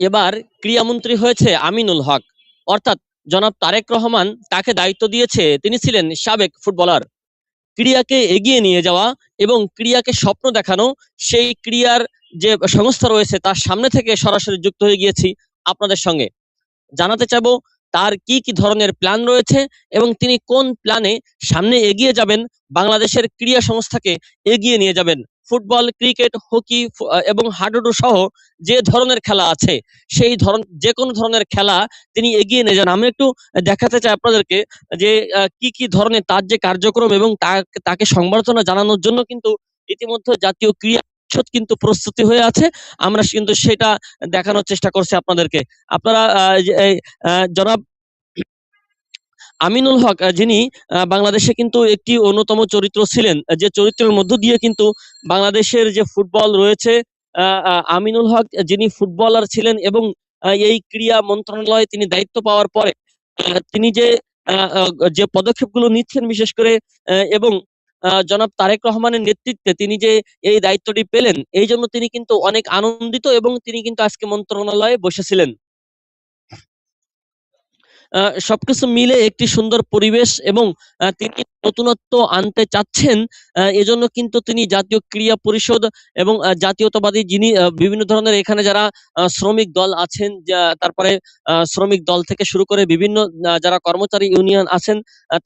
এবার ক্রীড়ামন্ত্রী হয়েছে আমিনুল হক। অর্থাৎ জনাব তারেক রহমান তাকে দায়িত্ব দিয়েছে তিনি ছিলেন সাবেক ফুটবলার। ক্রিয়াকে এগিয়ে নিয়ে যাওয়া এবং ক্রিয়াকে স্বপ্ন দেখানো, সেই ক্রিয়ার যে সংস্থা রয়েছে তার সামনে থেকে সরাসরি যুক্ত হয়ে গিয়েছি আপনাদের সঙ্গে। জানাতে চাইব তার কি কি ধরনের প্ল্যান রয়েছে এবং তিনি কোন প্ল্যানে সামনে এগিয়ে যাবেন, বাংলাদেশের ক্রীড়া সংস্থাকে এগিয়ে নিয়ে যাবেন। ফুটবল, ক্রিকেট, হকি এবং হাডুডু সহ যে ধরনের খেলা আছে, সেই ধরন যে কোনো ধরনের খেলা তিনি এগিয়ে নিয়ে যান। আমি একটু দেখাতে চাই আপনাদেরকে যে কি কি ধরনের তার যে কার্যক্রম এবং তাকে সংবর্ধনা জানানোর জন্য কিন্তু ইতিমধ্যে জাতীয় ক্রীড়া কিন্তু প্রস্তুতি হয়ে আছে। আমরা কিন্তু সেটা দেখানোর চেষ্টা করছি আপনাদেরকে। আপনারা জনাব আমিনুল হক যিনি বাংলাদেশে কিন্তু একটি অন্যতম চরিত্র ছিলেন যে চরিত্রের মধ্য দিয়ে কিন্তু বাংলাদেশের যে ফুটবল রয়েছে আমিনুল হক যিনি ফুটবলার ছিলেন এবং এই ক্রীড়া মন্ত্রণালয়ে তিনি দায়িত্ব পাওয়ার পরে তিনি যে যে পদক্ষেপগুলো নিচ্ছেন বিশেষ করে এবং জনাব তারেক রহমানের নেতৃত্বে তিনি যে এই দায়িত্বটি পেলেন, এই জন্য তিনি কিন্তু অনেক আনন্দিত এবং তিনি কিন্তু আজকে মন্ত্রণালয়ে বসেছিলেন। সবকিছু মিলে একটি সুন্দর পরিবেশ এবং তিনি নতুনত্ব আনতে চাচ্ছেন এজন্য কিন্তু তিনি জাতীয় ক্রিয়া পরিষদ এবং জাতীয়তাবাদী যিনি বিভিন্ন ধরনের এখানে যারা শ্রমিক দল আছেন তারপরে শ্রমিক দল থেকে শুরু করে বিভিন্ন যারা কর্মচারী ইউনিয়ন আছেন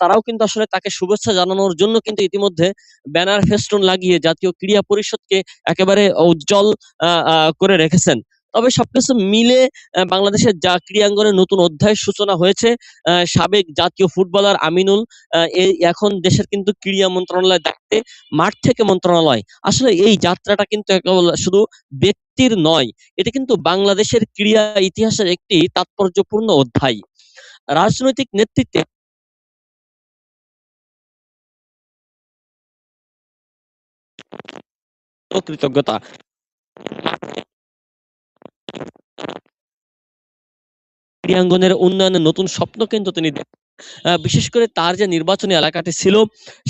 তারাও কিন্তু আসলে তাকে শুভেচ্ছা জানানোর জন্য কিন্তু ইতিমধ্যে ব্যানার ফেস্টুন লাগিয়ে জাতীয় ক্রীড়া পরিষদকে একেবারে উজ্জ্বল করে রেখেছেন। তবে সবকিছু মিলে বাংলাদেশের যা ক্রীড়াঙ্গনের নতুন অধ্যায়ের সূচনা হয়েছে সাবেক জাতীয় ফুটবলার আমিনুল এই এখন দেশের কিন্তু ক্রীড়া মন্ত্রণালয় দায়িত্বে মাঠ থেকে মন্ত্রণালয়। আসলে এই যাত্রাটা কিন্তু শুধু ব্যক্তির নয়, এটা কিন্তু বাংলাদেশের ক্রীড়া ইতিহাসের একটি তাৎপর্যপূর্ণ অধ্যায়। রাজনৈতিক নেতৃত্বে কৃতজ্ঞতা। ক্রীড়াঙ্গনের উন্নয়নের নতুন স্বপ্ন কিন্তু তিনি। বিশেষ করে তার যে নির্বাচনী এলাকাটি ছিল,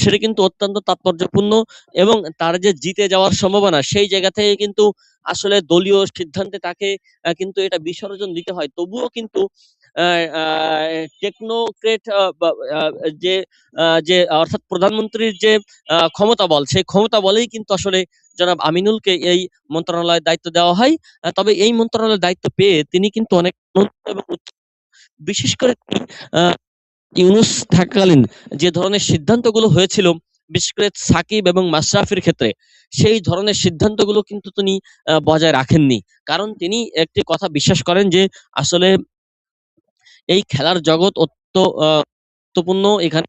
সেটা কিন্তু অত্যন্ত তাৎপর্যপূর্ণ এবং তার যে জিতে যাওয়ার সম্ভাবনা, সেই জায়গা থেকে কিন্তু আসলে দলীয় সিদ্ধান্তে তাকে কিন্তু এটা বিসর্জন দিতে হয় তবুও কিন্তু টেকনোক্রেট যে যে, অর্থাৎ প্রধানমন্ত্রীর যে ক্ষমতা বল, সেই ক্ষমতা বলেই কিন্তু আসলে জনাব আমিনুলকে এই মন্ত্রণালয়ের দায়িত্ব দেওয়া হয় তবে এই মন্ত্রণালয়ের দায়িত্ব পেয়ে তিনি কিন্তু অনেক এবং উৎসাহিত। বিশেষ করে ইউনুস থাকাকালীন যে ধরনের সিদ্ধান্তগুলো হয়েছিল বিশেষ করে সাকিব এবং মাশরাফির ক্ষেত্রে সেই ধরনের সিদ্ধান্তগুলো কিন্তু তিনি বজায় রাখেননি। কারণ তিনি একটি কথা বিশ্বাস করেন যে আসলে এই খেলার জগৎ অত্য আহ, গুরুত্বপূর্ণ। এখানে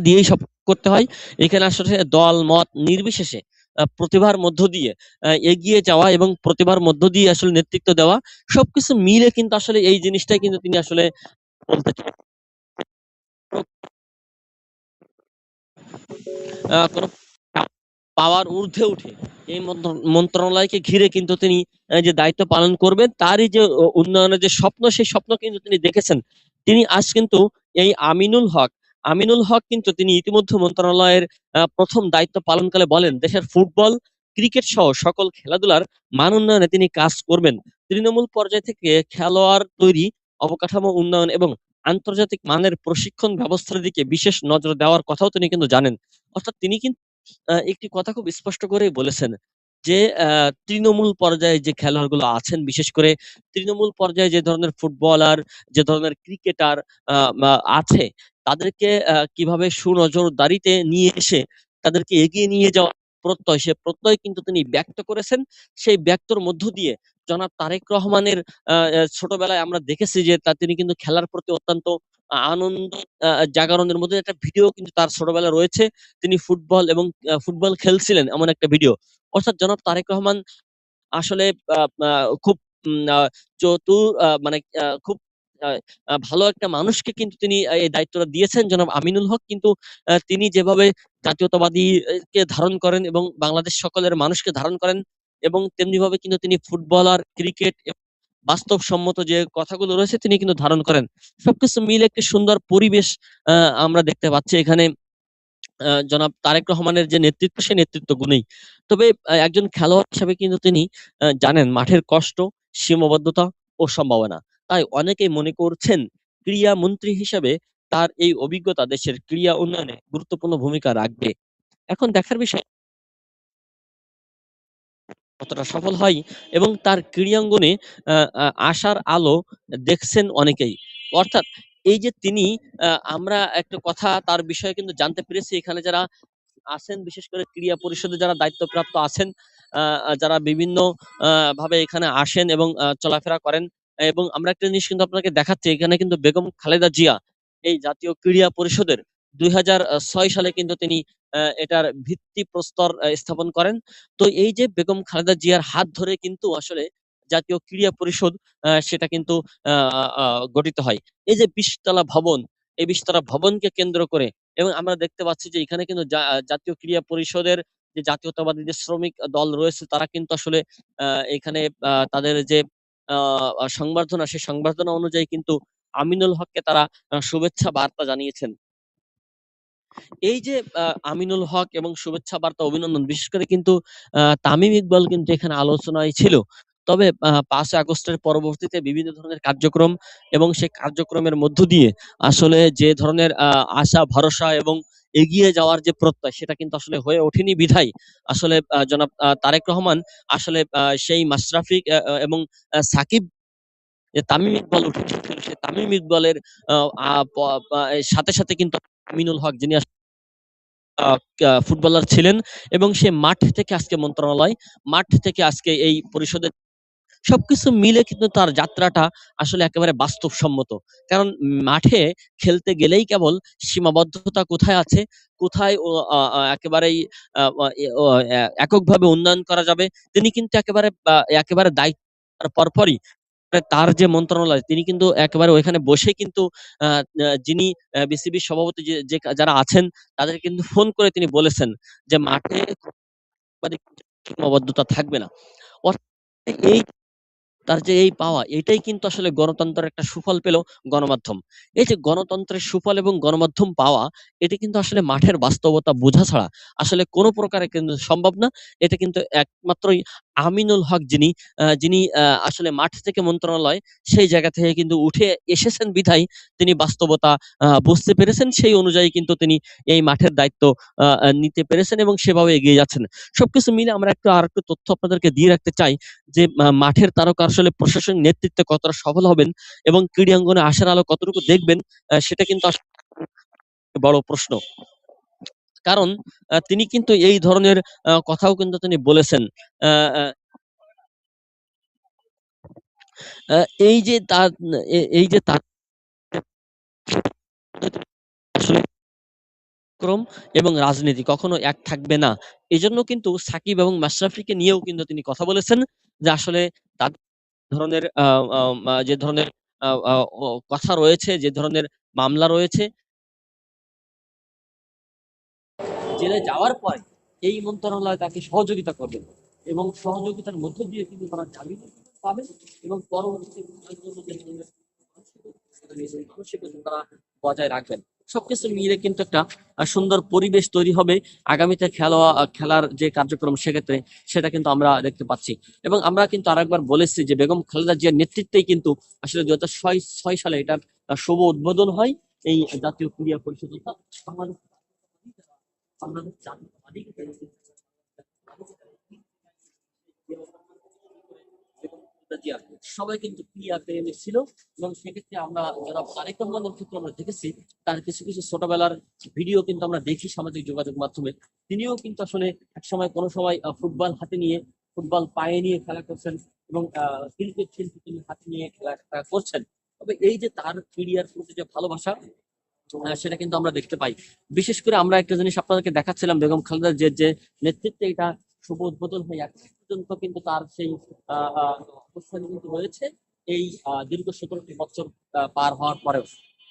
দিয়েই সব করতে হয়। এখানে আসলে দল মত নির্বিশেষে প্রতিভার মধ্য দিয়ে এগিয়ে যাওয়া এবং প্রতিভার মধ্য দিয়ে আসলে নেতৃত্ব দেওয়া, সবকিছু মিলে কিন্তু আসলে এই জিনিসটাই কিন্তু তিনি আসলে বলতে চান। পাওয়ার ঊর্ধ্বে উঠে এই মন্ত্র- মন্ত্রণালয়কে ঘিরে কিন্তু তিনি যে দায়িত্ব পালন করবেন, তারই যে উন্নয়নের যে স্বপ্ন, সেই স্বপ্ন কিন্তু তিনি দেখেছেন। তিনি আজ কিন্তু এই আমিনুল হক আমিনুল হক কিন্তু তিনি ইতিমধ্যে মন্ত্রণালয়ের প্রথম দায়িত্ব পালনকালে বলেন, দেশের ফুটবল, ক্রিকেট সহ সকল খেলাধুলার মান উন্নয়নে তিনি কাজ করবেন। তৃণমূল পর্যায় থেকে খেলোয়াড় তৈরি, অবকাঠামো উন্নয়ন এবং আন্তর্জাতিক মানের প্রশিক্ষণ ব্যবস্থার দিকে বিশেষ নজর দেওয়ার কথাও তিনি কিন্তু জানেন। অর্থাৎ তিনি কিন্তু একটি কথা খুব স্পষ্ট করেই বলেছেন যে তৃণমূল পর্যায়ে যে খেলোয়াড়গুলো আছেন, বিশেষ করে তৃণমূল পর্যায়ে যে ধরনের ফুটবলার, যে ধরনের ক্রিকেটার আছে, তাদেরকে কীভাবে সুনজরদারিতে নিয়ে এসে তাদেরকে এগিয়ে নিয়ে যাওয়া প্রত্যয়, সে প্রত্যয় কিন্তু তিনি ব্যক্ত করেছেন। সেই ব্যক্তর মধ্য দিয়ে জনাব তারেক রহমানের ছোটবেলায় আমরা দেখেছি যে তা তিনি কিন্তু খেলার প্রতি অত্যন্ত আনন্দ জাগরণের মধ্যে একটা ভিডিও কিন্তু তার ছোটবেলায় রয়েছে। তিনি ফুটবল এবং ফুটবল খেলছিলেন এমন একটা ভিডিও অর্থাৎ জনাব তারেক রহমান আসলে খুব চতুর মানে খুব ভালো একটা মানুষকে কিন্তু তিনি এই দায়িত্বটা দিয়েছেন জনাব আমিনুল হক। কিন্তু তিনি যেভাবে জাতীয়তাবাদী কে ধারণ করেন এবং বাংলাদেশ সকলের মানুষকে ধারণ করেন এবং তেমনি ভাবে কিন্তু তিনি ফুটবলার ক্রিকেট বাস্তবসম্মত যে কথাগুলো রয়েছে তিনি কিন্তু ধারণ করেন। সবকিছু মিলে একটি সুন্দর পরিবেশ আমরা দেখতে পাচ্ছি এখানে। জনাব তারেক রহমানের যে নেতৃত্ব সেই নেতৃত্ব গুণেই। তবে একজন খেলোয়াড় হিসেবে কিন্তু তিনি জানেন মাঠের কষ্ট, সীমাবদ্ধতা ও সম্ভাবনা। তাই অনেকেই মনে করছেন ক্রীড়া মন্ত্রী হিসেবে তার এই অভিজ্ঞতা দেশের ক্রীড়া উন্নয়নে গুরুত্বপূর্ণ ভূমিকা রাখবে। এখন দেখার বিষয় কতটা সফল হয় এবং তার ক্রীড়াঙ্গনে আশার আলো দেখছেন অনেকেই। অর্থাৎ এই যে তিনি আমরা একটা কথা তার বিষয়ে কিন্তু জানতে পেরেছি। এখানে যারা আছেন, বিশেষ করে ক্রীড়া পরিষদে যারা দায়িত্বপ্রাপ্ত আছেন যারা বিভিন্ন ভাবে এখানে আসেন এবং চলাফেরা করেন এবং আমরা একটা জিনিস কিন্তু আপনাকে দেখাচ্ছি। এখানে কিন্তু বেগম খালেদা জিয়া, এই জাতীয় ক্রীড়া পরিষদের দুই হাজার ছয় সালে কিন্তু তিনি এটার ভিত্তি প্রস্তর স্থাপন করেন। তো এই যে বেগম খালেদা জিয়ার হাত ধরে কিন্তু আসলে জাতীয় ক্রীড়া পরিষদ সেটা কিন্তু গঠিত হয়। এই যে বিশতলা ভবন, এই বিশতলা ভবনকে কেন্দ্র করে এবং আমরা দেখতে পাচ্ছি যে এখানে কিন্তু জাতীয় ক্রীড়া পরিষদের যে জাতীয়তাবাদী যে শ্রমিক দল রয়েছে, তারা কিন্তু আসলে এখানে তাদের যে সংবর্ধনা, সেই সংবর্ধনা অনুযায়ী কিন্তু আমিনুল হককে তারা শুভেচ্ছা বার্তা জানিয়েছেন। এই যে আমিনুল হক এবং শুভেচ্ছা বার্তা অভিনন্দন বিশেষ করে কিন্তু তামিম ইকবাল কিন্তু এখানে আলোচনায় ছিল। তবে পাঁচই আগস্টের পরবর্তীতে বিভিন্ন ধরনের কার্যক্রম এবং সেই কার্যক্রমের মধ্য দিয়ে আসলে যে ধরনের আশা ভরসা এবং এগিয়ে যাওয়ার যে প্রত্যয় সেটা কিন্তু আসলে হয়ে ওঠেনি বিধায়। আসলে জনাব তারেক রহমান আসলে সেই মাশরাফি আহ, আহ, এবং সাকিব যে তামিম ইকবাল উঠে এসেছিল সেই তামিম ইকবালের সাথে সাথে কিন্তু আমিনুল হক যিনি ফুটবলার ছিলেন এবং সে মাঠ থেকে আজকে মন্ত্রণালয়, মাঠ থেকে আজকে এই পরিষদের সবকিছু মিলে কিন্তু তার যাত্রাটা আসলে একেবারে বাস্তবসম্মত। কারণ মাঠে খেলতে গেলেই কেবল সীমাবদ্ধতা কোথায় আছে, কোথায় একেবারেই এককভাবে উন্নয়ন করা যাবে, তিনি কিন্তু একেবারে একেবারে দায়িত্ব পরপরই তার যে মন্ত্রণালয়, তিনি কিন্তু একেবারে ওইখানে বসে কিন্তু যিনি বিসিবির সভাপতি যে যারা আছেন তাদের কিন্তু ফোন করে তিনি বলেছেন যে মাঠে সীমাবদ্ধতা থাকবে না। এই তার যে এই পাওয়া, এটাই কিন্তু আসলে গণতন্ত্রের একটা সুফল পেল গণমাধ্যম। এই যে গণতন্ত্রের সুফল এবং গণমাধ্যম পাওয়া, এটা কিন্তু আসলে মাঠের বাস্তবতা বোঝা ছাড়া আসলে কোনো প্রকারে কিন্তু সম্ভব না। এটা কিন্তু একমাত্রই আমিনুল হক যিনি যিনি আসলে মাঠ থেকে মন্ত্রণালয় সেই জায়গা থেকে কিন্তু উঠে এসেছেন বিধায়, তিনি বাস্তবতা বুঝতে পেরেছেন। সেই অনুযায়ী কিন্তু তিনি এই মাঠের দায়িত্ব নিতে পেরেছেন এবং সেভাবে এগিয়ে যাচ্ছেন। সবকিছু মিলে আমরা একটু আর একটু তথ্য আপনাদেরকে দিয়ে রাখতে চাই যে মাঠের তারকা আসলে প্রশাসনিক নেতৃত্বে কতটা সফল হবেন এবং ক্রীড়াঙ্গনে আসার আলো কতটুকু দেখবেন সেটা কিন্তু বড় প্রশ্ন। কারণ তিনি কিন্তু এই ধরনের কথাও কিন্তু তিনি বলেছেন। এই যে তার এই যে তার ক্রম এবং রাজনীতি কখনো এক থাকবে না। এজন্য কিন্তু সাকিব এবং মাশরাফিকে নিয়েও কিন্তু তিনি কথা বলেছেন যে আসলে তার ধরনের যে ধরনের কথা রয়েছে, যে ধরনের মামলা রয়েছে জেলে যাওয়ার পরে এই মন্ত্রণালয় তাকে সহযোগিতা করবে এবং সহযোগিতার মধ্য দিয়ে কিন্তু তারা জামিন পাবেন এবং বজায় রাখবেন সবকিছু মিলে কিন্তু একটা সুন্দর পরিবেশ তৈরি হবে আগামীতে খেলা খেলার যে কার্যক্রম সেক্ষেত্রে সেটা কিন্তু আমরা দেখতে পাচ্ছি এবং আমরা কিন্তু আরেকবার বলেছি যে বেগম খালেদা জিয়ার নেতৃত্বেই কিন্তু আসলে দুই হাজার সালে এটার শুভ উদ্বোধন হয় এই জাতীয় ক্রীড়া পরিষদ অর্থাৎ বাংলাদেশ বাংলাদেশ জাতীয়তাবাদী সবাই কিন্তু ক্রিয়া প্রেমী ছিল এবং সেক্ষেত্রে আমরা যারা তারেক রহমানের ক্ষেত্রে আমরা দেখেছি, তার কিছু কিছু ছোটবেলার ভিডিও কিন্তু আমরা দেখি সামাজিক যোগাযোগ মাধ্যমে। তিনিও কিন্তু আসলে এক সময় কোনো সময় ফুটবল হাতে নিয়ে, ফুটবল পায়ে নিয়ে খেলা করছেন এবং ক্রিকেট শিল্পী তিনি হাতে নিয়ে খেলা করছেন। তবে এই যে তার ক্রিয়ার প্রতি যে ভালোবাসা সেটা কিন্তু আমরা দেখতে পাই। বিশেষ করে আমরা একটা জিনিস আপনাদেরকে দেখাচ্ছিলাম, বেগম খালেদা যে যে নেতৃত্বে এটা শুভ উদ্বোধন হয়ে পর্যন্ত কিন্তু তার সেই অবস্থানে কিন্তু রয়েছে এই দীর্ঘ সতেরোটি বছর পার হওয়ার পরেও।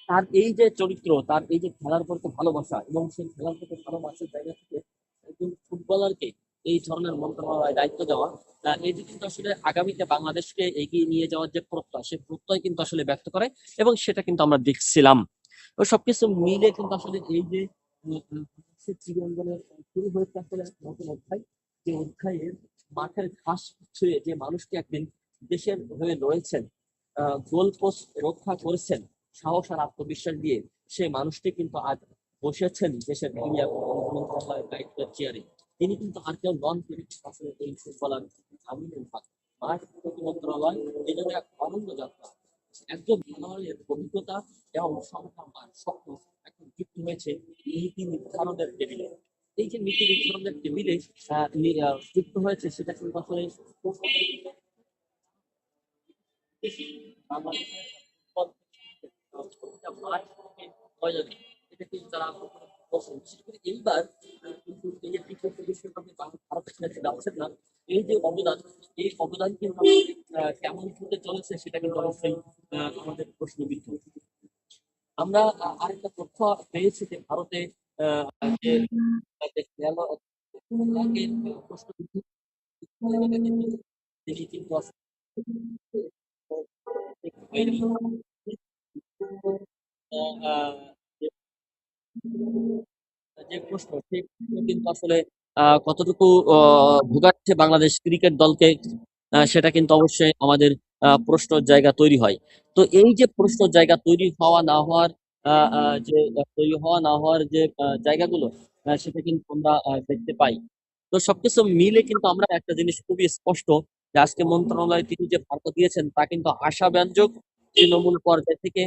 তার এই যে চরিত্র, তার এই যে খেলার প্রতি ভালোবাসা এবং সেই খেলার প্রতি ভালোবাসার জায়গা থেকে একজন ফুটবলারকে এই ধরনের মন্ত্রণালয় দায়িত্ব দেওয়া এটি কিন্তু আসলে আগামীতে বাংলাদেশকে এগিয়ে নিয়ে যাওয়ার যে প্রত্যয় সেই প্রত্যয় কিন্তু আসলে ব্যক্ত করে এবং সেটা কিন্তু আমরা দেখছিলাম। তো সবকিছু মিলে কিন্তু আসলে এই যে চিরঞ্জনের শুরু হয়েছে আসলে নতুন অধ্যায়। যে অধ্যায়ে মাঠের ঘাস ছুঁয়ে যে মানুষটি একদিন দেশের হয়ে লড়েছেন গোল পোস্ট রক্ষা করেছেন, সাহস আর আত্মবিশ্বাস দিয়ে সেই মানুষটি কিন্তু আজ বসেছেন দেশের দায়িত্বের চেয়ারে। তিনি কিন্তু আর কেউ নন, তিনি আসলে এই ফুটবলার আমিনুল হক। মাঠ মন্ত্রণালয় জন্য এক অনন্য যাত্রা। একজন অভিজ্ঞতা এবং আর স্বপ্ন এখন যুক্ত হয়েছে নীতি নির্ধারণের টেবিলে এই যে নীতি নির্ধারণের টেবিলে যুক্ত হয়েছে সেটা কিন্তু আসলে বাংলাদেশের এটা কিন্তু তারা বিশেষ করে এইবার কিন্তু এই যে যাচ্ছেন না এই যে অবদান এই অবদান কিন্তু কেমন হতে চলেছে সেটা কিন্তু অবশ্যই আমাদের প্রশ্নবিদ্ধ। আমরা আরেকটা তথ্য পেয়েছি যে ভারতে তিনি কিন্তু যে- প্রশ্ন সেই কিন্তু আসলে কতটুকু ভোগাচ্ছে বাংলাদেশ ক্রিকেট দলকে সেটা কিন্তু অবশ্যই আমাদের আহ, প্রশ্নের জায়গা তৈরি হয়। তো এই যে প্রশ্নের জায়গা তৈরি হওয়া না হওয়ার যে তৈরি হওয়া না হওয়ার যে জায়গাগুলো সেটা কিন্তু আমরা দেখতে পাই। তো সবকিছু মিলে কিন্তু আমরা একটা জিনিস খুবই স্পষ্ট যে আজকে মন্ত্রণালয় তিনি যে বার্তা দিয়েছেন তা কিন্তু আশাব্যঞ্জক তৃণমূল পর্যায় থেকে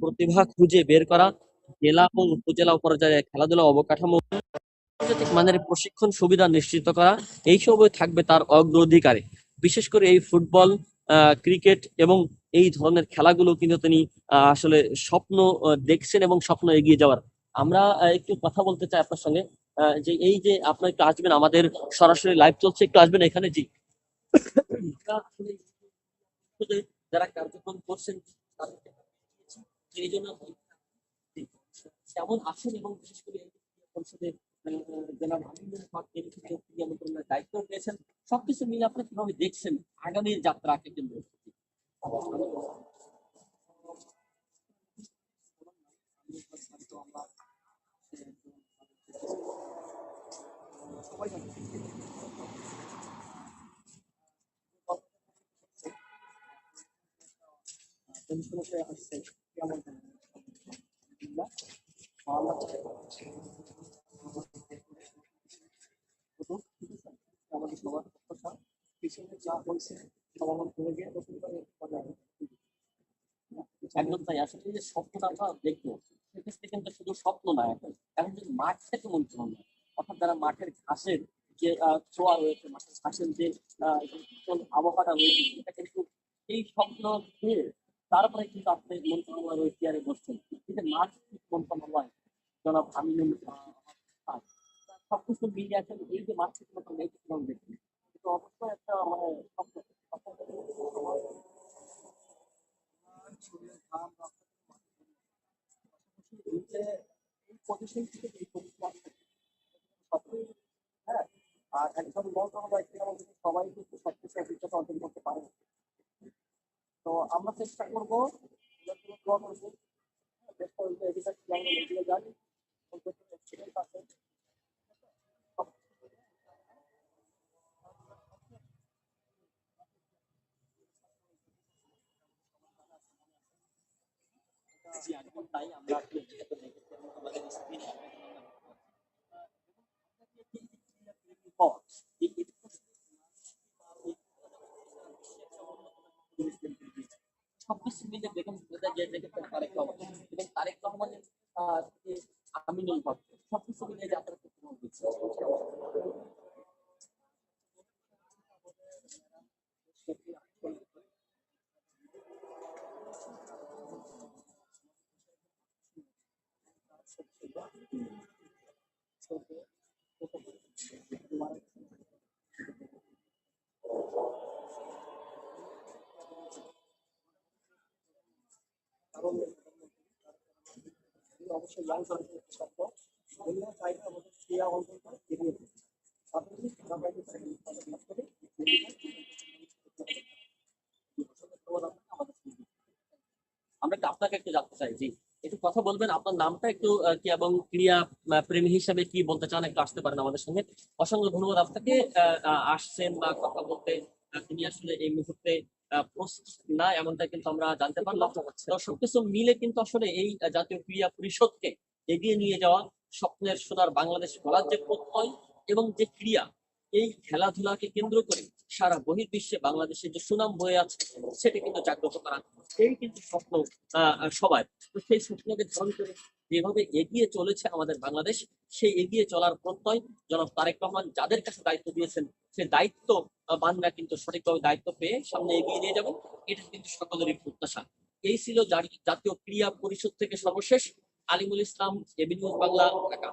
প্রতিভা খুঁজে বের করা জেলা এবং উপজেলা পর্যায়ে খেলাধুলা অবকাঠামো মানের প্রশিক্ষণ সুবিধা নিশ্চিত করা, এই সবই থাকবে তার অগ্রাধিকারে। বিশেষ করে এই ফুটবল ক্রিকেট এবং এই ধরনের খেলাগুলো কিন্তু তিনি আসলে স্বপ্ন দেখছেন এবং স্বপ্ন এগিয়ে যাওয়ার। আমরা একটু কথা বলতে চাই আপনার সঙ্গে যে এই যে আপনার একটু আসবেন, আমাদের সরাসরি লাইভ চলছে, একটু আসবেন এখানে জি। যারা কার্যক্রম করছেন এই জন্য কেমন আছেন এবং বিশেষ করে পরিষদের কিন্তু মন্ত্রণালয়ের দায়িত্ব পেয়েছেন সবকিছু মিলে আপনি কীভাবে দেখছেন আগামী যাত্রাকে কেন্দ্র করে? আসছে কেমন যা তাই আসলে যে আমরা সেক্ষেত্রে কিন্তু শুধু স্বপ্ন মাঠ থেকে মন্ত্রণালয় অর্থাৎ মাঠের ঘাসের যে ছোঁয়া রয়েছে, মাঠের ঘাসের যে আবহাওয়াটা রয়েছে, সেটা কিন্তু এই স্বপ্ন তারপরে কিন্তু আপনি মন্ত্রণালয়ের ওই চেয়ারে বসছেন। যে মাঠ মন্ত্রণালয় জনাব আমিনুল সবকিছু মিলিয়ে আসলে এই যে থেকে মন্ত্রণালয় এই এটা অবশ্যই একটা মানে এই পজিশন হ্যাঁ আর একজন মন্ত্রণালয় থেকে আমাদের সবাই কিন্তু সবকিছু অভিজ্ঞতা অর্জন করতে পারে। তো আমরা চেষ্টা করব করব হ্যাঁ, আমরা মেডিকেল জানি তাই আমরা আমাদের সবকিছু মিলে তারেক রহমান। এবং তারেক রহমানের আমিনুল হক সবকিছু মিলে যাত্রা করতে হচ্ছে কারণ তিনি আমাদের ক্রীড়া অঞ্চলটা এগিয়ে করে আমরা একটু আপনাকে একটু জানতে চাই, জি। একটু কথা বলবেন, আপনার নামটা একটু কি এবং ক্রিয়া প্রেমী হিসাবে কি বলতে চান? একটু আসতে পারেন আমাদের সঙ্গে। অসংখ্য ধন্যবাদ আপনাকে আসছেন বা কথা বলতে তিনি আসলে এই মুহূর্তে প্রস্তুত না এমনটা কিন্তু আমরা জানতে পারলাম। তো সবকিছু মিলে কিন্তু আসলে এই জাতীয় ক্রীড়া পরিষদকে এগিয়ে নিয়ে যাওয়া স্বপ্নের সোনার বাংলাদেশ বলার যে প্রত্যয় এবং যে ক্রিয়া এই খেলাধুলাকে কেন্দ্র করে সারা বহির্বিশ্বে বাংলাদেশের যে সুনাম বয়ে আছে সেটা কিন্তু জাগ্রত করা। এই কিন্তু স্বপ্ন আহ, তো সেই স্বপ্নকে ধারণ করে যেভাবে এগিয়ে চলেছে আমাদের বাংলাদেশ সেই এগিয়ে চলার প্রত্যয় জনাব তারেক রহমান যাদের কাছে দায়িত্ব দিয়েছেন সে দায়িত্ব বানরা কিন্তু সঠিকভাবে দায়িত্ব পেয়ে সামনে এগিয়ে নিয়ে যাবেন। এটা কিন্তু সকলেরই প্রত্যাশা। এই ছিল জাতীয় ক্রীড়া পরিষদ থেকে সর্বশেষ। আলিমুল ইসলাম এবিনিউজ বাংলা ঢাকা।